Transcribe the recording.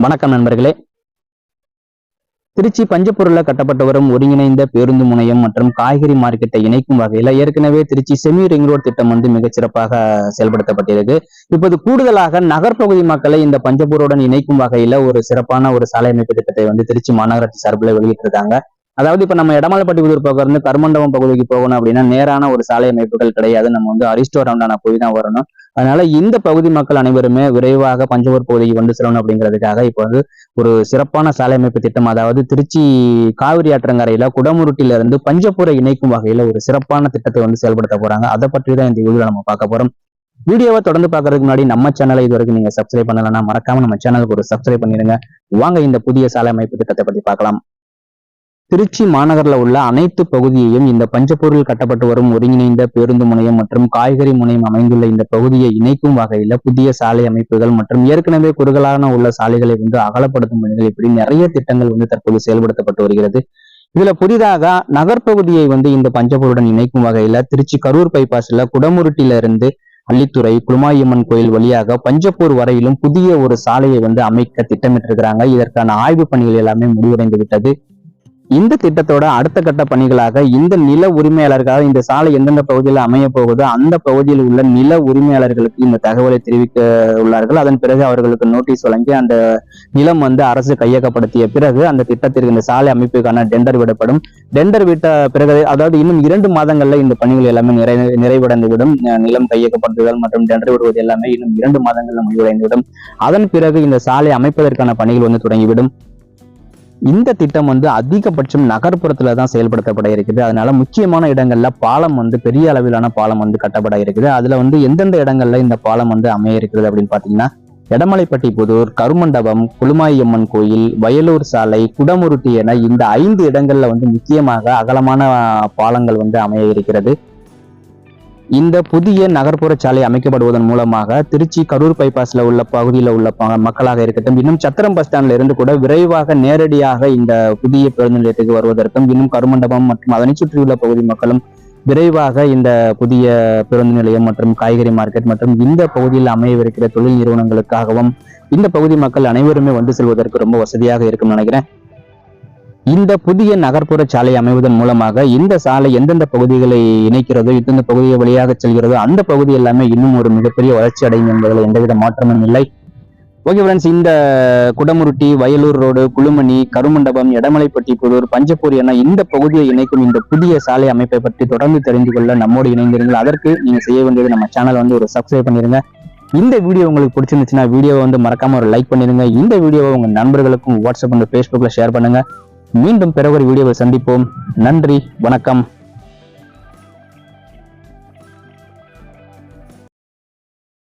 வணக்கம் நண்பர்களே. திருச்சி பஞ்சப்பொருள கட்டப்பட்டு வரும் ஒருங்கிணைந்த பேருந்து முனையம் மற்றும் காய்கறி மார்க்கெட்டை இணைக்கும் வகையில ஏற்கனவே திருச்சி செமி ரிங் ரோட் திட்டம் வந்து மிகச்சிறப்பாக செயல்படுத்தப்பட்டிருக்கு. இப்போது கூடுதலாக நகர்ப்பகுதி மக்களை இந்த பஞ்சப்பூருடன் இணைக்கும் வகையில ஒரு சிறப்பான ஒரு சாலை அமைப்பு திட்டத்தை வந்து திருச்சி மாநகராட்சி சார்பில் வெளியிட்டிருக்காங்க. அதாவது இப்ப நம்ம இடமலைப்பட்டி புதூர் பக்கம் இருந்து கருமண்டபம் பகுதிக்கு போகணும் அப்படின்னா நேரான ஒரு சாலை அமைப்புகள் கிடையாது. நம்ம வந்து அரிஸ்டோ போய் தான் வரணும். அதனால இந்த பகுதி மக்கள் அனைவருமே விரைவாக பஞ்சபூர் பகுதிக்கு வந்து செல்லணும் அப்படிங்கிறதுக்காக இப்போ வந்து ஒரு சிறப்பான சாலை அமைப்பு திட்டம் அதாவது திருச்சி காவிரி ஆற்றங்கரையில குடமுருட்டில இருந்து பஞ்சப்பூரை இணைக்கும் வகையில ஒரு சிறப்பான திட்டத்தை வந்து செயல்படுத்த போறாங்க. அதை பற்றி தான் இந்த வீடியோ நம்ம பார்க்க போறோம். வீடியோவை தொடர்ந்து பார்க்கறதுக்கு முன்னாடி நம்ம சேனலை இது வரைக்கும் நீங்க சப்ஸ்கிரைப் பண்ணலன்னா மறக்காம நம்ம சேனலுக்கு ஒரு சப்ஸ்கிரைப் பண்ணிருங்க. வாங்க இந்த புதிய சாலை அமைப்பு திட்டத்தை பத்தி பார்க்கலாம். திருச்சி மாநகரில் உள்ள அனைத்து பகுதியையும் இந்த பஞ்சப்பொருள் கட்டப்பட்டு வரும் ஒருங்கிணைந்த பேருந்து முனையம் மற்றும் காய்கறி முனையம் அமைந்துள்ள இந்த பகுதியை இணைக்கும் வகையில புதிய சாலை அமைப்புகள் மற்றும் ஏற்கனவே குறுகலான உள்ள சாலைகளை வந்து அகலப்படுத்தும் பணிகள் இப்படி நிறைய திட்டங்கள் வந்து தற்போது செயல்படுத்தப்பட்டு வருகிறது. இதுல புதிதாக நகர்ப்பகுதியை வந்து இந்த பஞ்சப்பொருளுடன் இணைக்கும் வகையில திருச்சி கரூர் பைபாஸ்ல குடமுருட்டில இருந்து அள்ளித்துறை குளுமாயம்மன் கோயில் வழியாக பஞ்சப்பூர் வரையிலும் புதிய ஒரு சாலையை வந்து அமைக்க திட்டமிட்டிருக்கிறாங்க. இதற்கான ஆய்வு பணிகள் எல்லாமே முடிவடைந்து விட்டது. இந்த திட்டத்தோட அடுத்த கட்ட பணிகளாக இந்த நில உரிமையாளர்களாக இந்த சாலை எந்தெந்த பகுதியில் அமைய போகுதோ அந்த பகுதியில் உள்ள நில உரிமையாளர்களுக்கு இந்த தகவலை தெரிவிக்க உள்ளார்கள். அதன் பிறகு அவர்களுக்கு நோட்டீஸ் வழங்கி அந்த நிலம் வந்து அரசு கையகப்படுத்திய பிறகு அந்த திட்டத்திற்கு இந்த சாலை அமைப்புக்கான டெண்டர் விடப்படும். டெண்டர் விட்ட பிறகு அதாவது இன்னும் இரண்டு மாதங்கள்ல இந்த பணிகள் எல்லாமே நிறை நிறைவடைந்துவிடும். நிலம் கையகப்படுத்துதல் மற்றும் டெண்டர் விடுவது எல்லாமே இன்னும் இரண்டு மாதங்கள்ல முடிவடைந்துவிடும். அதன் பிறகு இந்த சாலை அமைப்பதற்கான பணிகள் வந்து தொடங்கிவிடும். இந்த திட்டம் வந்து அதிகபட்சம் நகர்ப்புறத்துல தான் செயல்படுத்தப்பட இருக்குது. அதனால முக்கியமான இடங்கள்ல பாலம் வந்து பெரிய அளவிலான பாலம் வந்து கட்டப்பட இருக்குது. அதுல வந்து எந்தெந்த இடங்கள்ல இந்த பாலம் வந்து அமைய இருக்கிறது அப்படின்னு பாத்தீங்கன்னா எடமலைப்பட்டி புதூர் கருமண்டபம் குளுமாயம்மன் கோயில் வயலூர் சாலை குடமுருட்டி என இந்த ஐந்து இடங்கள்ல வந்து முக்கியமாக அகலமான பாலங்கள் வந்து அமைய இருக்கிறது. இந்த புதிய நகர்ப்புற சாலை அமைக்கப்படுவதன் மூலமாக திருச்சி கரூர் பைபாஸ்ல உள்ள பகுதியில் உள்ள மக்களாக இருக்கட்டும் இன்னும் சத்திரம் பஸ் ஸ்டாண்ட்ல இருந்து கூட விரைவாக நேரடியாக இந்த புதிய பேருந்து நிலையத்துக்கு வருவதற்கும் இன்னும் கருமண்டபம் மற்றும் அதனை சுற்றியுள்ள பகுதி மக்களும் விரைவாக இந்த புதிய பேருந்து நிலையம் மற்றும் காய்கறி மார்க்கெட் மற்றும் இந்த பகுதியில் அமையவிருக்கிற தொழில் நிறுவனங்களுக்காகவும் இந்த பகுதி மக்கள் அனைவருமே வந்து செல்வதற்கு ரொம்ப வசதியாக இருக்கும் நினைக்கிறேன். இந்த புதிய நகர்ப்புற சாலை அமைவதன் மூலமாக இந்த சாலை எந்தெந்த பகுதிகளை இணைக்கிறதோ எந்தெந்த பகுதியை வழியாக செல்கிறதோ அந்த பகுதி எல்லாமே இன்னும் ஒரு மிகப்பெரிய வளர்ச்சி அடையும் என்பதில் எந்தவித மாற்றமும் இல்லை. ஓகே ஃப்ரெண்ட்ஸ் இந்த குடமுருட்டி வயலூர் ரோடு குளுமணி கருமண்டபம் எடமலைப்பட்டி புதூர் பஞ்சப்பூர் என இந்த பகுதியை இணைக்கும் இந்த புதிய சாலை அமைப்பை பற்றி தொடர்ந்து தெரிந்து கொள்ள நம்மோடு இணைந்திருங்கள். அதற்கு நீங்க செய்ய வேண்டியது நம்ம சேனல் வந்து ஒரு சப்ஸ்கிரைப் பண்ணிருங்க. இந்த வீடியோ உங்களுக்கு பிடிச்சிருந்துச்சுன்னா வீடியோவை வந்து மறக்காம ஒரு லைக் பண்ணிருங்க. இந்த வீடியோவை உங்க நண்பர்களுக்கும் வாட்ஸ்அப் வந்து ஃபேஸ்புக்ல ஷேர் பண்ணுங்க. மீண்டும் பிற ஒரு வீடியோவை சந்திப்போம். நன்றி வணக்கம்.